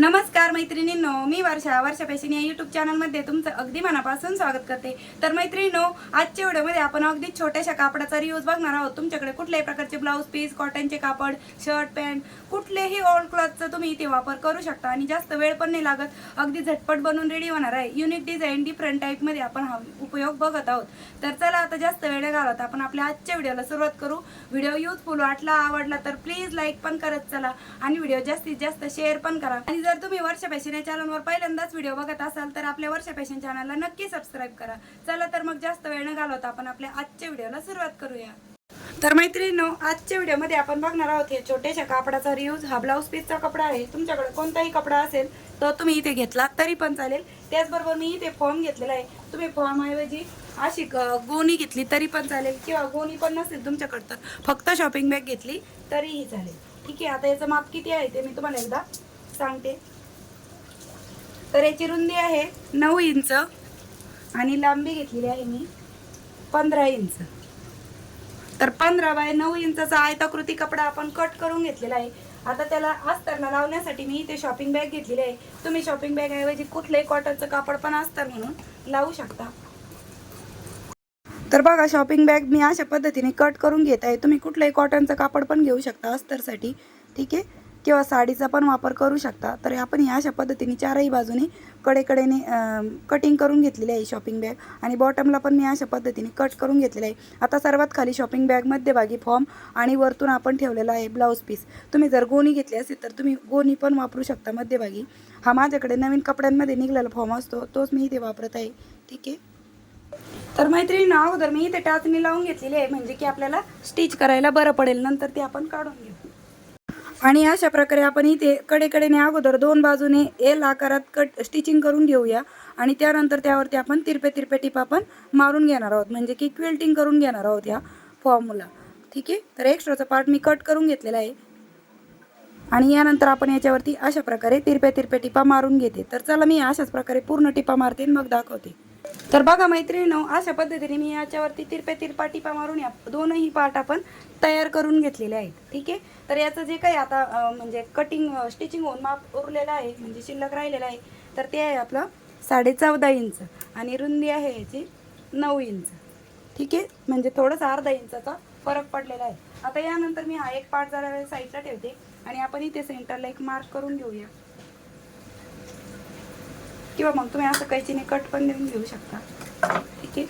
नमस्कार मैत्रिणींनो मी वर्षा वर्षा फॅशन या युट्यूब चॅनलमध्ये तुमचं अगदी मनापासून स्वागत करते. तर मैत्रिणींनो आजच्या व्हिडिओमध्ये आपण अगदी छोट्याशा कापडाचा रियूज बघणार आहोत. तुमच्याकडे कुठल्याही प्रकारचे ब्लाऊज पीस कॉटनचे कापड शर्ट पॅन्ट कुठलेही ऑल क्लॉथचा तुम्ही इथे वापर करू शकता आणि जास्त वेळ पण नाही लागत. अगदी झटपट बनवून रेडी होणार आहे. युनिक डिझाईन डिफरंट टाईपमध्ये आपण हा उपयोग बघत आहोत. तर चला आता जास्त वेळ घालवत. आपण आपल्या आजच्या व्हिडिओला सुरुवात करू. व्हिडिओ युजफुल वाटला आवडला तर प्लीज लाईक पण करत चला. आणि व्हिडिओ जास्तीत जास्त शेअर पण करा. आणि जर तुम्ही वर्ष फॅशन या चॅनलवर पहिल्यांदाच व्हिडिओ बघत असाल तर आपल्या वर्ष फॅशन चॅनलला नक्की सबस्क्राईब करा. चला तर मग जास्त वेळ न घालवता आपण आपल्या आजच्या व्हिडिओला सुरुवात करूया. तर मैत्रिणींनो आजच्या व्हिडिओमध्ये आपण बघणार आहोत हे छोट्याशा कापडाचा रियूज हा ब्लाऊज पीसचा कपडा आहे. तुमच्याकडे कोणताही कपडा असेल तर तुम्ही इथे घेतला तरी पण चालेल. त्याचबरोबर मी इथे फॉर्म घेतलेला आहे. तुम्ही फॉर्म ऐवजी अशी ग- गोणी घेतली तरी पण चालेल. किंवा गोणी पण नसेल तुमच्याकडं तर. फक्त शॉपिंग बॅग घेतली तरीही चालेल. ठीक आहे आता याचं माप किती आहे ते मी तुम्हाला एकदा सांगते. तर याची रुंदी आहे नऊ इंच आणि लांबी घेतलेली आहे मी पंधरा इंच. तर पंधरा बाय नऊ इंचा आयताकृती कपडा आपण कट करून घेतलेला आहे. आता त्याला अस्तरला लावण्यासाठी मी इथे शॉपिंग बॅग घेतलेली आहे. तुम्ही शॉपिंग बॅग ऐवजी कुठलंही कॉटनचं कापड पण असतं म्हणून लावू शकता. तर बघा शॉपिंग बॅग मी अशा पद्धतीने कट करून घेत आहे. तुम्ही कुठलंही कॉटनचं कापड पण घेऊ शकता अस्तरसाठी. ठीक आहे? किंवा साडीचा पण वापर करू शकता. तर आपण या अशा पद्धतीने चारही बाजूने कडेकडेने कटिंग करून घेतलेली आहे शॉपिंग बॅग आणि बॉटमला पण मी अशा पद्धतीने कट करून घेतलेलं आहे. आता सर्वात खाली शॉपिंग बॅग मध्यभागी फॉर्म आणि वरतून आपण ठेवलेला आहे ब्लाऊज पीस तुम्ही जर गोणी घेतली असेल तर तुम्ही गोणी पण वापरू शकता मध्यभागी. हा माझ्याकडे नवीन कपड्यांमध्ये निघलेला फॉर्म असतो. तोच मी इथे वापरत आहे. ठीक आहे? तर मैत्रिणी अगोदर मी इथे टाचणी लावून घेतलेली आहे. म्हणजे की आपल्याला स्टिच करायला बरं पडेल. नंतर ते आपण काढून घेऊ. आणि अशा प्रकारे आपण इथे कडेकडेने अगोदर दोन बाजूने एल आकारात कट स्टिचिंग करून घेऊया. आणि त्यानंतर त्यावरती आपण तिरपे तिरपे टिपा पण मारून घेणार आहोत. म्हणजे की क्विल्टिंग करून घेणार आहोत या फॉर्मला ठीक आहे? तर एक्स्ट्राचा पार्ट मी कट करून घेतलेला आहे. आणि यानंतर आपण याच्यावरती अशा प्रकारे तिरप्या तिरप्या टिपा मारून घेते. तर चला मी अशाच प्रकारे पूर्ण टिपा मारते मग दाखवते. तर बघा मैत्रिणीनो अशा पद्धतीने मी याच्यावरती तिरप्या तिरपा टिपा मारून या दोनही पार्ट आपण तयार करून घेतलेले आहेत. ठीक आहे? तर याचं जे काही आता म्हणजे कटिंग स्टिचिंग होऊन माप उरलेलं आहे म्हणजे शिल्लक राहिलेलं आहे तर ते आहे आपलं साडे चौदा इंच आणि रुंदी आहे याची नऊ इंच. ठीक आहे? म्हणजे थोडंसं अर्धा इंचाचा फरक पडलेला आहे. आता यानंतर मी हा एक पार्ट जरा साईडला ठेवते आणि आपण इथे सेंटरला एक मार्क करून घेऊया. किंवा मग तुम्ही असं कैचीने कट पण देऊन घेऊ शकता. ठीक आहे?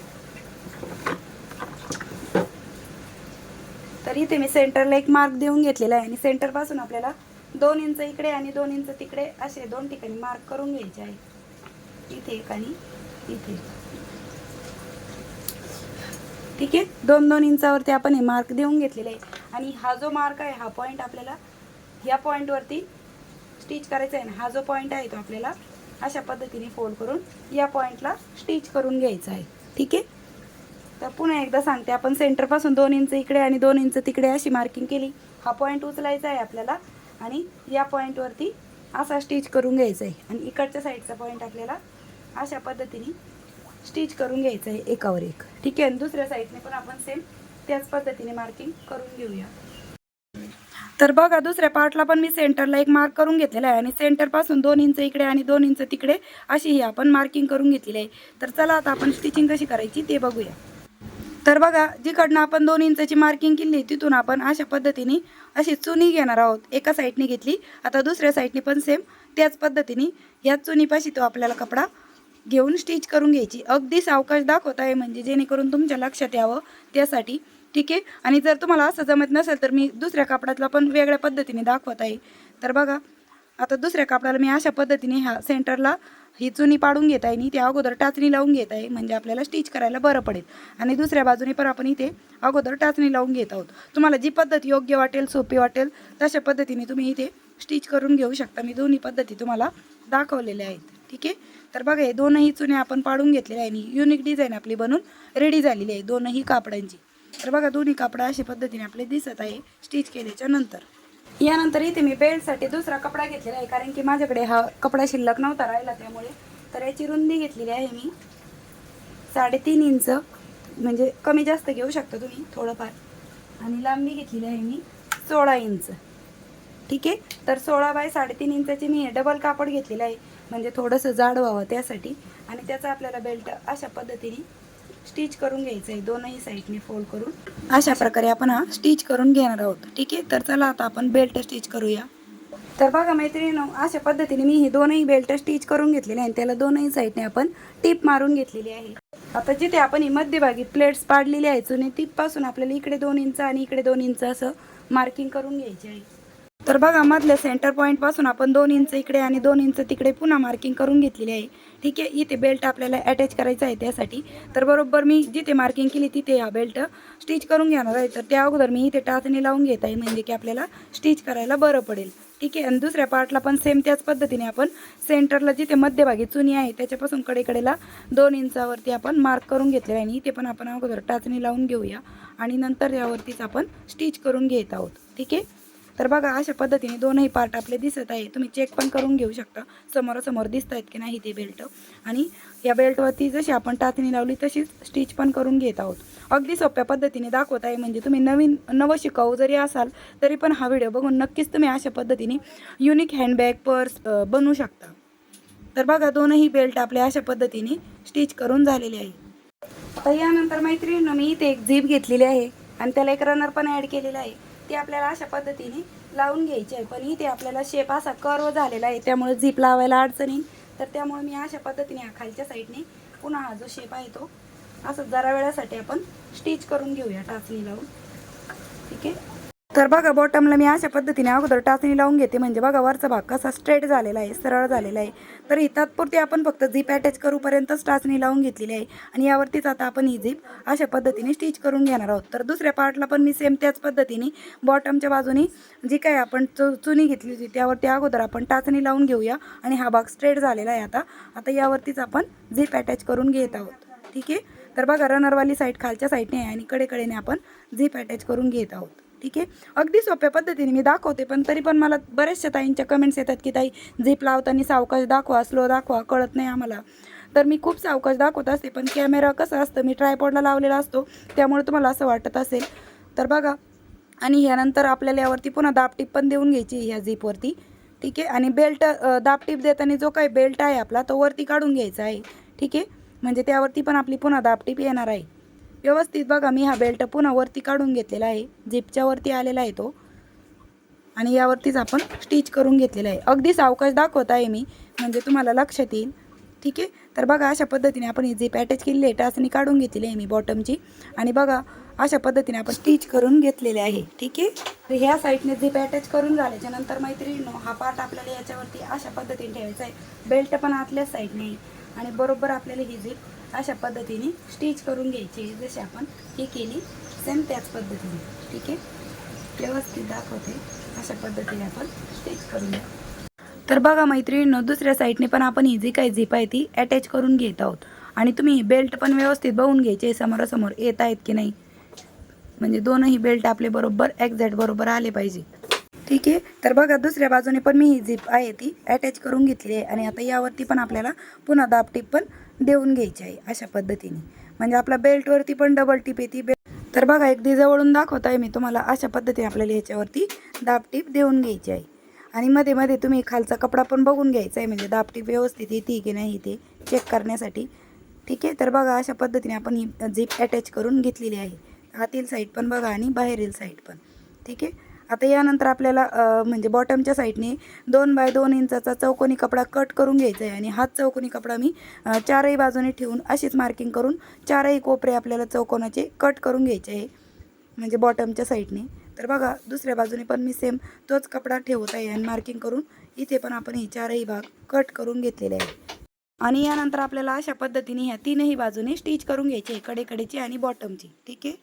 तर इथे मी सेंटरला एक मार्क देऊन घेतलेला आहे आणि सेंटरपासून आपल्याला दोन इंच इकडे आणि दोन इंच तिकडे असे दोन ठिकाणी मार्क करून घ्यायचे आहे. इथे एक आणि इथे. ठीक आहे? दोन दोन इंचावरती आपण हे मार्क देऊन घेतलेले आहे. आणि हा जो मार्क आहे हा पॉईंट आपल्याला ह्या पॉईंटवरती स्टिच करायचा आहे ना हा जो पॉईंट आहे तो आपल्याला अशा पद्धतीने फोल्ड करून या पॉईंटला स्टिच करून घ्यायचं आहे. ठीक आहे? तर पुन्हा एकदा सांगते आपण सेंटरपासून दोन इंच इकडे आणि दोन इंच तिकडे अशी मार्किंग केली. हा पॉईंट उचलायचा आहे आपल्याला आणि या पॉईंटवरती असा स्टिच करून घ्यायचा आहे. आणि इकडच्या साईडचा पॉईंट आपल्याला अशा पद्धतीने स्टिच करून घ्यायचं आहे एकावर एक. ठीक आहे? आणि दुसऱ्या साईडने पण आपण सेम त्याच पद्धतीने मार्किंग करून घेऊया. तर बघा दुसऱ्या पार्टला पण मी सेंटरला एक मार्क करून घेतलेला आहे आणि सेंटरपासून दोन इंच इकडे आणि दोन इंच तिकडे अशी ही आपण मार्किंग करून घेतलेली आहे. तर चला आता आपण स्टिचिंग कशी करायची ते बघूया. तर बघा जिकडनं आपण दोन इंचाची मार्किंग केली तिथून आपण अशा पद्धतीने अशी चुनी घेणार आहोत. एका साईडने घेतली आता दुसऱ्या साईडने पण सेम त्याच पद्धतीने ह्याच चुनीपाशी तो आपल्याला कपडा घेऊन स्टिच करून घ्यायची. अगदी सावकाश दाखवत आहे म्हणजे जेणेकरून तुमच्या लक्षात यावं त्यासाठी ठीक आहे? आणि जर तुम्हाला असं जमत नसेल तर मी दुसऱ्या कापडातला पण वेगळ्या पद्धतीने दाखवत आहे. तर बघा आता दुसऱ्या कापडाला मी अशा पद्धतीने ह्या सेंटरला ही चुनी पाडून घेत आहे आणि ते अगोदर टाचणी लावून घेत आहे म्हणजे आपल्याला स्टिच करायला बरं पडेल. आणि दुसऱ्या बाजूने पण आपण इथे अगोदर टाचणी लावून घेत आहोत. तुम्हाला जी पद्धत योग्य वाटेल सोपी वाटेल तशा पद्धतीने तुम्ही इथे स्टिच करून घेऊ शकता. मी दोन्ही पद्धती तुम्हाला दाखवलेल्या आहेत. ठीक आहे? तर बघा हे दोनही चुन्या आपण पाडून घेतलेल्या आहे आणि युनिक डिझाईन आपली बनून रेडी झालेली आहे दोनही कापडांची. तर बघा दोन्ही कापडं अशा पद्धतीने आपले दिसत आहे स्टिच केल्याच्यानंतर. यानंतर इथे मी बेल्टसाठी दुसरा कपडा घेतलेला आहे कारण की माझ्याकडे हा कपडा शिल्लक नव्हता राहिला त्यामुळे. तर याची रुंदी घेतलेली आहे मी. साडेतीन इंच म्हणजे कमी जास्त घेऊ शकता तुम्ही थोडंफार. आणि लांबी घेतलेली आहे मी सोळा इंच. ठीक आहे? तर सोळा बाय साडेतीन इंचाची मी डबल कापड घेतलेलं आहे. म्हणजे थोडंसं जाड व्हावं त्यासाठी. आणि त्याचा आपल्याला बेल्ट अशा पद्धतीने स्टिच करून घ्यायचं आहे. दोनही साईडने फोल्ड करून. अशा प्रकारे आपण हा स्टिच करून घेणार आहोत. ठीक आहे? तर चला आता आपण बेल्ट स्टिच करूया. तर बघा मैत्रिणीनो अशा पद्धतीने मी हे दोनही बेल्ट स्टिच करून घेतलेले आहे आणि त्याला दोनही साईडने आपण टीप मारून घेतलेली आहे. आता जिथे आपण ही मध्यभागी प्लेट्स पाडलेली आहे चुने तिथपासून आपल्याला इकडे दोन इंच आणि इकडे दोन इंच असं मार्किंग करून घ्यायचे आहे. तर बघा मधल्या सेंटर पॉईंटपासून आपण दोन इंच इकडे आणि दोन इंच तिकडे पुन्हा मार्किंग करून घेतलेली आहे. ठीक आहे? इथे बेल्ट आपल्याला अटॅच करायचा आहे त्यासाठी. तर बरोबर मी जिथे मार्किंग केली तिथे हा बेल्ट स्टिच करून घेणार आहे. तर त्या अगोदर मी इथे टाचणी लावून घेत आहे म्हणजे की आपल्याला स्टिच करायला बरं पडेल. ठीक आहे? आणि दुसऱ्या पार्टला पण सेम त्याच पद्धतीने आपण सेंटरला जिथे मध्यभागी चुनी आहे त्याच्यापासून कडेकडेला दोन इंचावरती आपण मार्क करून घेतलेला आहे. आणि इथे पण आपण अगोदर टाचणी लावून घेऊया. आणि नंतर यावरतीच आपण स्टिच करून घेत आहोत. ठीक आहे? तर बघा अशा पद्धतीने दोनही पार्ट आपले दिसत आहे. तुम्ही चेक पण करून घेऊ शकता. समोरासमोर दिसत आहेत की नाही ते बेल्ट आणि या बेल्टवरती जशी आपण टाचणी लावली तशीच स्टिच पण करून घेत आहोत. अगदी सोप्या पद्धतीने दाखवत आहे. म्हणजे तुम्ही नवीन नवं शिकाऊ जरी असाल तरी पण हा व्हिडिओ बघून नक्कीच तुम्ही अशा पद्धतीने युनिक हँडबॅग पर्स बनवू शकता. तर बघा दोनही बेल्ट आपल्या अशा पद्धतीने स्टिच करून झालेले आहे. आता यानंतर मैत्रिणीनं मी इथे एक झीप घेतलेली आहे. आणि त्याला एक रनर पण ॲड केलेला आहे. ती आपल्याला अशा पद्धतीने लावून घ्यायची आहे. पण इथे आपल्याला शेप असा कर्व झालेला आहे. त्यामुळे झीप लावायला अडचण येईल. तर त्यामुळे मी अशा पद्धतीने हा खालच्या साईडने पुन्हा हा जो शेप आहे तो असं जरा वेळासाठी आपण स्टिच करून घेऊया टाचणी लावून. ठीक आहे? तर बघा बॉटमला मी अशा पद्धतीने अगोदर टाचणी लावून घेते. म्हणजे बघा वरचा भाग कसा स्ट्रेट झालेला आहे सरळ झालेला आहे. तर ही तात्पुरती आपण फक्त झीप अटॅच करूपर्यंतच टाचणी लावून घेतलेली आहे. आणि यावरतीच आता आपण ही झीप अशा पद्धतीने स्टिच करून घेणार आहोत. तर दुसऱ्या पार्टला पण मी सेम त्याच पद्धतीने बॉटमच्या बाजूने जी काय आपण चु चुनी घेतली होती त्यावरती अगोदर आपण टाचणी लावून घेऊया. आणि हा भाग स्ट्रेट झालेला आहे आता. आता यावरतीच आपण झीप अटॅच करून घेत आहोत. ठीक आहे? तर बघा रनरवाली साईड खालच्या साईडने आहे आणि कडेकडेने आपण झीप अटॅच करून घेत आहोत. ठीक आहे? अगदी सोप्या पद्धतीने मी दाखवते पण तरी पण मला बऱ्याचशा ताईंच्या कमेंट्स येतात की ताई झीप लावताना सावकाश दाखवा स्लो दाखवा कळत नाही आम्हाला. तर मी खूप सावकाश दाखवत असते पण कॅमेरा कसं असतं? मी ट्रायपॉडला लावलेला असतो त्यामुळे तुम्हाला असं वाटत असेल. तर बघा आणि ह्यानंतर आपल्याला यावरती पुन्हा दाबटीप पण देऊन घ्यायची ह्या झीपवरती. ठीक आहे? आणि बेल्ट दाबटीप देताना जो काही बेल्ट आहे आपला तो वरती काढून घ्यायचा आहे. ठीक आहे? म्हणजे त्यावरती पण आपली पुन्हा दाबटीप येणार आहे. व्यवस्थित बघा मी हा बेल्ट पुन्हा वरती काढून घेतलेला आहे. झिपच्या वरती आलेला आहे तो. आणि यावरतीच आपण स्टिच करून घेतलेला आहे. अगदी सावकाश दाखवत आहे मी. म्हणजे तुम्हाला लक्षात येईल. ठीक आहे? तर बघा अशा पद्धतीने आपण ही झिप अटॅच केलेली आहे. टाचणी काढून घेतलेली आहे मी बॉटमची आणि बघा अशा पद्धतीने आपण स्टिच करून घेतलेले आहे. ठीक आहे? तर ह्या साईडने झिप अटॅच करून झाल्याच्यानंतर मैत्रिणीनो हा पार्ट आपल्याला याच्यावरती अशा पद्धतीने ठेवायचा आहे. बेल्ट पण आतल्याच साईडने आणि बरोबर आपल्याला ही झिप अशा पद्धतीने स्टिच करून घ्यायची जशी आपण ही केली सेम त्याच पद्धतीने. ठीक आहे? व्यवस्थित दाखवते. अशा पद्धतीने आपण स्टिच करून घ्या. तर बघा मैत्रिणींनो दुसऱ्या साईडने पण आपण ही जी काही झीप आहे ती अटॅच करून घेत आहोत. आणि तुम्ही बेल्ट पण व्यवस्थित बघून घ्यायचे समोरासमोर येत आहेत की नाही. म्हणजे दोनही बेल्ट आपले बरोबर एक्झॅक्ट बरोबर आले पाहिजे. ठीक आहे. तर बघा दुसऱ्या बाजूने पण मी ही झिप आहे ती अटॅच करून घेतली आहे आणि आता यावरती पण आपल्याला पुन्हा दाबटीप पण देऊन घ्यायची आहे अशा पद्धतीने. म्हणजे आपल्या बेल्टवरती पण डबल टीप येते. बेल्ट तर बघा अगदी जवळून दाखवत आहे मी तुम्हाला. अशा पद्धतीने आपल्याला ह्याच्यावरती दाबटीप देऊन घ्यायची आहे. आणि मध्ये मध्ये तुम्ही खालचा कपडा पण बघून घ्यायचा आहे. म्हणजे दाबटीप व्यवस्थित येते की नाही ते चेक करण्यासाठी. ठीक आहे. तर बघा अशा पद्धतीने आपण ही झीप अटॅच करून घेतलेली आहे. आतील साईड पण बघा आणि बाहेरील साईड पण. ठीक आहे. आता यानंतर आपल्याला म्हणजे बॉटमच्या साईडने दोन बाय दोन इंचाचा चौकोनी कपडा कट करून घ्यायचा आहे. आणि हाच चौकोनी कपडा मी चारही बाजूने ठेवून अशीच मार्किंग करून चारही कोपरे आपल्याला चौकोनाचे कट करून घ्यायचे आहे. म्हणजे बॉटमच्या साईडने तर बघा दुसऱ्या बाजूने पण मी सेम तोच कपडा ठेवत आहे आणि मार्किंग करून इथे पण आपण हे चारही भाग कट करून घेतलेले आहे. आणि यानंतर आपल्याला अशा पद्धतीने ह्या तीनही बाजूने स्टिच करून घ्यायची आहे कडेकडेची आणि बॉटमची ठीक आहे?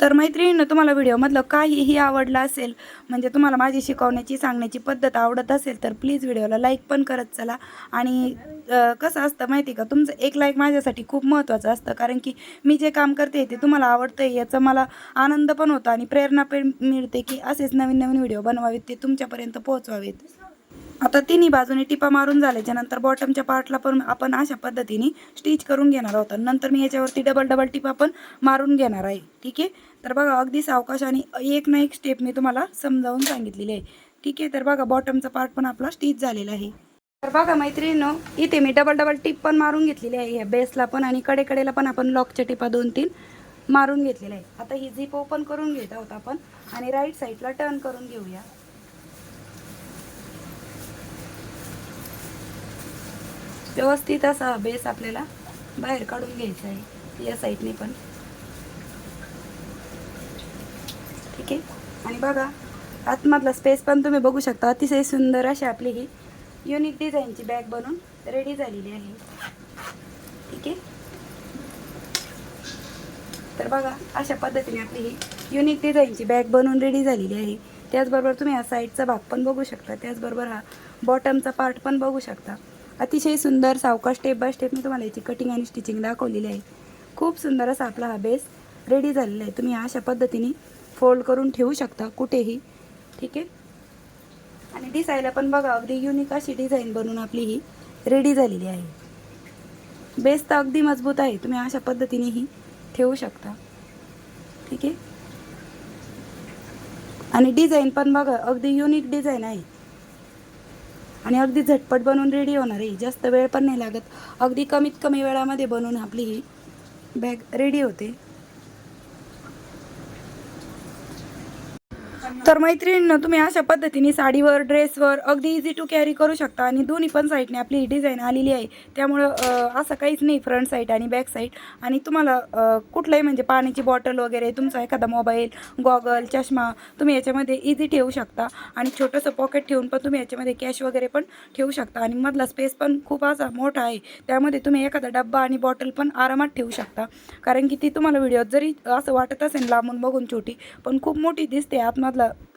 तर मैत्रिणीनं तुम्हाला व्हिडिओमधलं काहीही आवडलं असेल म्हणजे तुम्हाला माझी शिकवण्याची सांगण्याची पद्धत आवडत असेल तर प्लीज व्हिडिओला लाईक पण करत चला. आणि कसं असतं माहिती का तुमचं एक लाईक माझ्यासाठी खूप महत्त्वाचं असतं कारण की मी जे काम करते ते तुम्हाला आवडतं आहे याचा मला आनंद पण होतो आणि प्रेरणा पण मिळते की असेच नवीन नवीन व्हिडिओ बनवावेत ते तुमच्यापर्यंत पोहोचवावेत. आता तिन्ही बाजूने टिपा मारून झाल्याच्यानंतर बॉटमच्या पार्टला पण आपण अशा पद्धतीने स्टिच करून घेणार आहोत. आणि नंतर मी याच्यावरती डबल डबल टिपा पण मारून घेणार आहे. ठीक आहे? तर बघा अगदी सावकाश आणि एक ना एक स्टेप मी तुम्हाला समजावून सांगितलेली आहे. ठीक आहे? तर बघा बॉटमचा पार्ट पण आपला स्टिच झालेला आहे. तर बघा मैत्रिणीनो इथे मी डबल डबल टिप पण मारून घेतलेली आहे. या बेसला पण आणि कडेकडेला पण आपण लॉकच्या टिपा दोन तीन मारून घेतलेल्या आहे आता ही झीप ओपन करून घेत आहोत आपण. आणि राईट साईडला टर्न करून घेऊया. व्यवस्थित असा बेस आपल्याला बाहेर काढून घ्यायचा आहे. या साईडने पण. ठीक आहे? आणि बघा आतमधला स्पेस पण तुम्ही बघू शकता. अतिशय सुंदर अशी आपली ही युनिक डिझाईनची बॅग बनून रेडी झालेली आहे. ठीक आहे? तर बघा अशा पद्धतीने आपली ही युनिक डिझाईनची बॅग बनवून रेडी झालेली आहे. त्याचबरोबर तुम्ही हा साईडचा भाग पण बघू शकता. त्याचबरोबर हा बॉटमचा पार्ट पण बघू शकता. अतिशय सुंदर सावकाश स्टेप बाय स्टेप मी तुम्हाला याची कटिंग आणि स्टिचिंग दाखवलेली आहे. खूप सुंदर असा आपला हा बेस रेडी झालेला आहे. तुम्ही अशा पद्धतीने फोल्ड करून ठेवू शकता कुठेही. ठीक आहे? आणि दिसायला पण बघा अगदी युनिक अशी डिझाईन बनवून आपली ही रेडी झालेली आहे. बेस तर अगदी मजबूत आहे. तुम्ही अशा पद्धतीने ही ठेवू शकता. ठीक आहे? आणि डिझाईन पण बघा अगदी युनिक डिझाईन आहे. आणि अगदी झटपट बनवून रेडी होणार आहे. जास्त वेळ पण नाही लागत. अगदी कमीत कमी वेळामध्ये बनवून आपली ही बॅग रेडी होते. तर मैत्रिणींनो तुम्ही अशा पद्धतीने साडीवर ड्रेसवर अगदी इझी टू कॅरी करू शकता आणि दोन्ही पण साईडने आपली ही डिझाईन आलेली आहे. त्यामुळं असं काहीच नाही फ्रंट साईड आणि बॅक साईड आणि तुम्हाला कुठलंही म्हणजे पाण्याची बॉटल वगैरे तुमचा एखादा मोबाईल गॉगल चष्मा तुम्ही याच्यामध्ये इझी ठेवू शकता. आणि छोटंसं पॉकेट ठेवून पण तुम्ही याच्यामध्ये कॅश वगैरे पण ठेवू शकता. आणि मधला स्पेस पण खूप असा मोठा आहे. त्यामध्ये तुम्ही एखादा डब्बा आणि बॉटल पण आरामात ठेवू शकता. कारण की ती तुम्हाला व्हिडिओ जरी असं वाटत असेल लांबून बघून छोटी पण खूप मोठी दिसते आतमधला